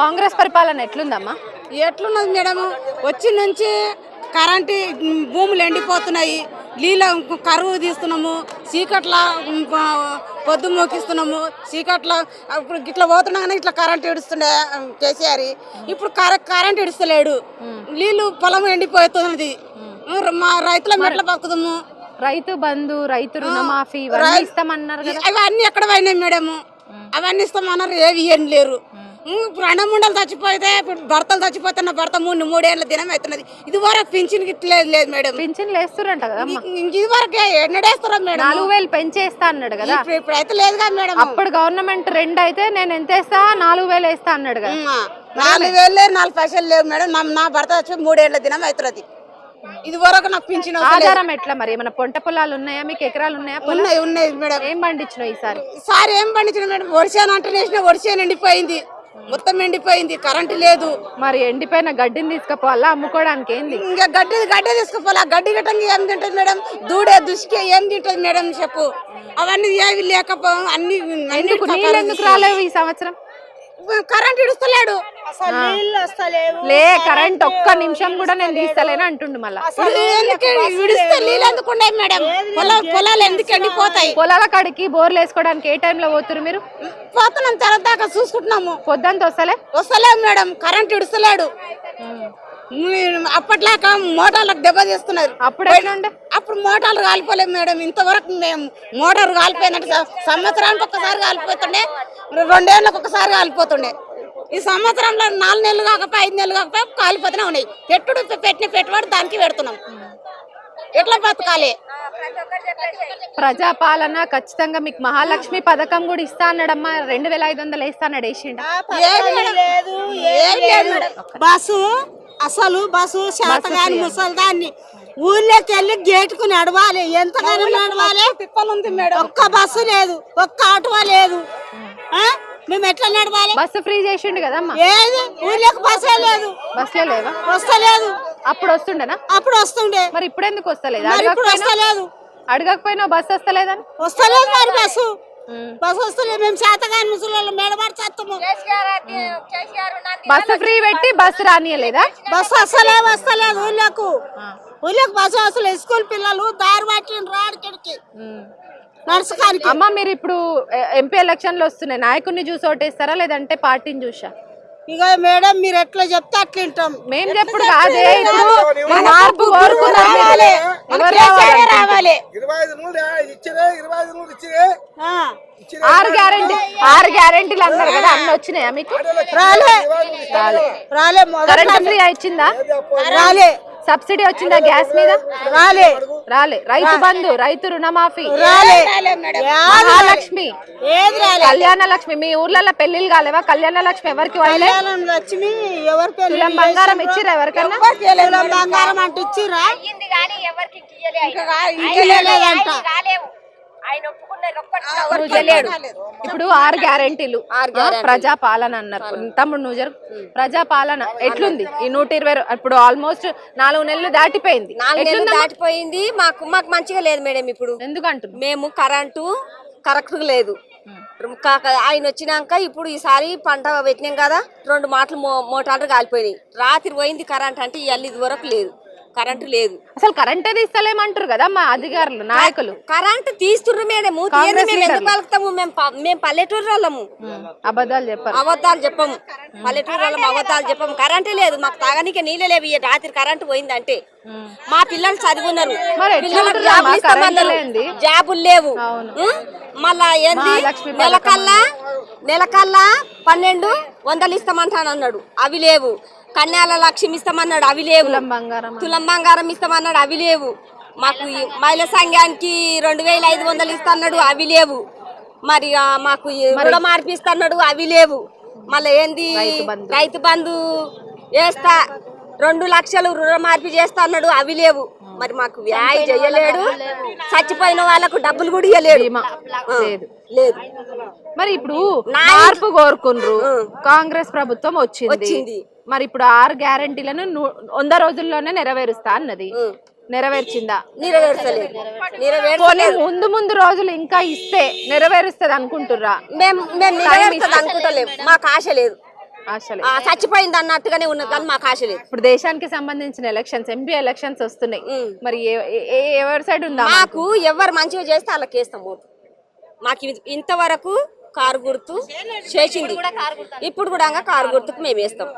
కాంగ్రెస్ పరిపాలన ఎట్లుందమ్మా? ఎట్లున్నది మేడం వచ్చి నుంచి కరెంటు భూములు ఎండిపోతున్నాయి. నీళ్ళ కరువు తీస్తున్నాము. చీకట్ల పొద్దు మోకిస్తున్నాము. చీకట్ల ఇప్పుడు ఇట్లా పోతున్నా కానీ ఇట్లా కరెంట్ ఇడుస్తుండే కేసీఆర్. ఇప్పుడు కర కరెంట్ ఇడుస్తలేడు నీళ్ళు పొలం ఎండిపోతున్నది. మా రైతుల మెట్ల బతుకుదాము రైతు బంధు రైతు రుణమాఫీ ఇస్తామన్నారు అవన్నీ ఎక్కడ పోయినాయి మేడము? అవన్నీ ఇస్తామన్నారు ఏవి ఏం లేరు. ఇప్పుడు అన్నముండలు చచ్చిపోతే భర్తలు చచ్చిపోతే నా భర్త మూడు మూడేళ్ళ దినం అవుతున్నది. ఇది వరకు పింఛన్ లేదు లేదు మేడం. పింఛన్లు వేస్తురంట కదమ్మా ఇది వరకు ఎన్నడేస్తారా మేడం? నాలుగు వేలు పెంచేస్తా అన్నాడు కదా. ఇప్పుడు అయితే లేదుగా మేడం. అప్పుడు గవర్నమెంట్ రెండు అయితే నేను ఎంత వేస్తా? నాలుగు వేలు వేస్తా అన్నాడు కదా. నాలుగు వేలు నాలుగు పైసలు లేవు మేడం. నా భర్త వచ్చి మూడేళ్ళ దినం అవుతున్నది. ఇది వరకు నాకు పింఛన్. ఆధారం ఎట్లా మరి? ఏమైనా పొంట పొలాలు ఉన్నాయా? మీకు ఎకరాలు ఉన్నాయా? ఉన్నాయి ఉన్నాయి మేడం. ఏం పండించినావు ఈసారి? ఈసారి ఏం పండించిన మేడం? వర్షాన్ని అంటే వేసిన వర్షాన్ని ఎండిపోయింది మొత్తం ఎండిపోయింది కరెంటు లేదు. మరి ఎండిపోయిన గడ్డిని తీసుకుపోవాలా అమ్ముకోవడానికి ఏంది? ఇంకా గడ్డి గడ్డి తీసుకుపోవాలి గడ్డి గట్టంగా ఏం తింటది మేడం? దూడే దుసికే ఏం తింటది మేడం చెప్పు. అవన్నీ ఏవి లేకపో అన్ని ఎందుకు? రాలేవు ఈ సంవత్సరం? కరెంట్ ఇడుస్తలేడు. లే కరెంట్ ఒక్క నిమిషం కూడా నేను తీస్తలేను అంటుండు మళ్ళా. ఎందుకు విడిస్తే నీళ్ళు ఎందుకు ఉండవు మేడం పొల పొలాలు ఎందుకు ఎండిపోతాయి? పొలాల కాడికి బోర్లు వేసుకోవడానికి ఏ టైంలో పోతురు మీరు? పోతున్నాం తెర దాకా చూసుకుంటున్నాము. పొద్దంత వస్తలే? వస్తలేవు మేడం కరెంట్ ఇడుస్తలేడు అప్పట్లాక మోటార్లకు దెబ్బ తీస్తున్నారు. అప్పుడు ఎట్లుండే అప్పుడు మోటార్లు కాలిపోలేము మేడం ఇంతవరకు మేము మోటార్ కాలిపోయినట్టు స- సంవత్సరానికి ఒక్కసారి కాలిపోతుండే రెండేళ్ళకి ఒకసారి కాలిపోతుండే. ఈ సంవత్సరంలో నాలుగు నెలలు కాకపోయి ఐదు నెలలు కాకపోయి కాలిపోతూనే ఉన్నాయి. పెట్టుడు పెట్టిన పెట్టుబడి దానికి పెడుతున్నాం. ఎట్లా బతకాలి? ప్రజాపాలన ఖచ్చితంగా మీకు మహాలక్ష్మి పథకం కూడా ఇస్తా అన్నాడమ్మా. రెండు వేల ఐదు వందలు వేస్తా అన్నాడు వేసిండ. ఏమి లేదు ఏమి లేదు మేడం. బస్సు అసలు బస్సు శాతగాని ముసలిదాన్ని ఊళ్ళోకి వెళ్ళి గేటుకు నడవాలి. ఎంతగానో నడవాలి. తిప్పలు ఉంది మేడం. ఒక్క బస్సు లేదు ఒక్క ఆటో లేదు. ఆ? మేము ఎట్లా నడవాలి? బస్సు ఫ్రీ చేసిండు కదమ్మా. ఏది? ఊళ్ళోకి బస్సే లేదు. బస్సులో లేవా? వస్తలేదు. అప్పుడు వస్తుండేనా? అప్పుడు వస్తుండే. మరి ఇప్పుడు ఎందుకు వస్తలేదు? మరి ఇప్పుడు వస్తలేదు. అడగకపోయినా బస్సు వస్తలేదని? వస్తలేదు మరి బస్సు. బస్సు వస్తలేదు. మేము శాతగాని ముసలి మేడబడి చేస్తాము బస్సు ఫ్రీ పెట్టి బస్సు రానియలేదా? బస్సు అసలే వస్తలేదు ఊళ్ళోకు ఊళ్ళోకి బస్సు అసలు స్కూల్ పిల్లలు దారి పట్టిన రాడికి నడుచుకానికి అమ్మ మీరు ఇప్పుడు ఎంపీ ఎలక్షన్లు వస్తున్నాయి. నాయకుడిని చూసి ఓటేస్తారా? లేదంటే పార్టీని చూసా? ఇక మేడం మీరు ఎట్లా చెప్తే అట్లా వింటాం. మేము చెప్పుడు కాదే. ఇప్పుడు మార్పు రావాలి? ఆరు గ్యారెంటీ. ఆరు గ్యారెంటీలు అన్నారు కదా అన్ని వచ్చినాయా మీకు? రాలే. రాలే. కరెంట్ ఫ్రీ ఇచ్చిందా? రాలే. సబ్సిడీ వచ్చిందా గ్యాస్ మీద? రాలే. రాలే. రైతు బంధు రైతు రుణమాఫీ. రాలే. మహాలక్ష్మి. ఏది రాలే. కళ్యాణ లక్ష్మి. మీ ఊర్లలో పెళ్ళిళ్ళు కాలేవా? కళ్యాణ లక్ష్మి ఎవరికి లక్ష్మి ఎవరి బంగారం ఇచ్చిరా ఎవరికన్నా బంగారం అంటే ఇచ్చిరా ఇప్పుడు ఆరు గ్యారెంటీలు. ప్రజా పాలన అన్నారు. తమ్ముడు నువ్వు జరు ప్రజా పాలన ఎట్లుంది? ఈ నూట ఇరవై ఇప్పుడు ఆల్మోస్ట్ నాలుగు నెలలు దాటిపోయింది. నాలుగు నెలలు? దాటిపోయింది. మాకు మాకు మంచిగా లేదు మేడం ఇప్పుడు. ఎందుకంటున్నావు? మేము కరెంటు కరెక్ట్ లేదు. కాక- ఆయన వచ్చినాక ఇప్పుడు ఈసారి పంట పెట్టినాం కదా రెండు మాటలు మో మోటార్లు కాలిపోయినాయి. రాత్రి పోయింది కరెంట్ అంటే ఇవాళ ఇది వరకు లేదు. కరెంటు లేదు. అసలు కరెంటే తీస్తలేమంటారు కదా మా అధికారులు నాయకులు. కరెంట్ తీస్తుర్రు మేడము తీయండి మేము పలుకుతాము? మేము పల్లెటూరు వాళ్ళము. అబద్ధాలు చెప్పారు. అబద్ధాలు చెప్పము. పల్లెటూరు వాళ్ళం అబద్ధాలు చెప్పము. కరెంటే లేదు మాకు తాగనీకే నీళ్ళే లేవు. ఈ రాత్రి కరెంట్ పోయిందంటే. మా పిల్లలు చదువున్నారు. పిల్లలకు? జాబులు ఇస్తామన్నారు? జాబులు లేవు? మళ్ళా ఏంది? నెలకల్లా నెలకల్లా పన్నెండు వందలు ఇస్తామంటాను అన్నాడు అవి లేవు. కన్యాల లక్ష్యం ఇస్తామన్నాడు అవి లేవు. తులం బంగారం ఇస్తామన్నాడు అవి లేవు. మాకు మహిళా సంఘానికి రెండు వేల ఐదు వందలు ఇస్తాన్నాడు అవి లేవు. మరి మాకు రుణ మార్పిస్తాన్నాడు అవి లేవు. మళ్ళీ ఏంది. రైతు బంధు. వేస్తా. రెండు లక్షలు రుణమాఫీ చేస్తా అన్నాడు అవి లేవు. మరి మాకు వ్యాయ్ చేయలేడు చచ్చిపోయిన వాళ్ళకు డబ్బులు కూడా ఇవ్వలేడు లేదు. మరి ఇప్పుడు మార్పు కోరుకుండ్రు. కాంగ్రెస్ ప్రభుత్వం వచ్చింది. మరి ఇప్పుడు ఆరు గ్యారెంటీలను వంద రోజుల్లోనే నెరవేరుస్తా అన్నది. నెరవేర్చిందా? నెరవేర్చలేదు. ముందు ముందు రోజులు ఇంకా ఇస్తే నెరవేరుస్తుంది అనుకుంటుర్రా మేము మేము అనుకుంటలేము మాకు ఆశ లేదు. చచ్చిపోయింది అన్నట్టుగానే ఉన్నది కానీ మాకు ఆశ లేదు. ఇప్పుడు దేశానికి సంబంధించిన ఎలక్షన్స్ ఎంపీ ఎలక్షన్స్ వస్తున్నాయి. మరి ఏ- ఏ- ఏ- ఎవరి సైడ్ ఉందా మాకు? ఎవరు మంచిగా చేస్తే వాళ్ళకి వేస్తాం ఓటు. మాకు ఇంతవరకు కారు గుర్తు చేసింది. ఇప్పుడు కూడా కారు గుర్తుకు మేము వేస్తాం.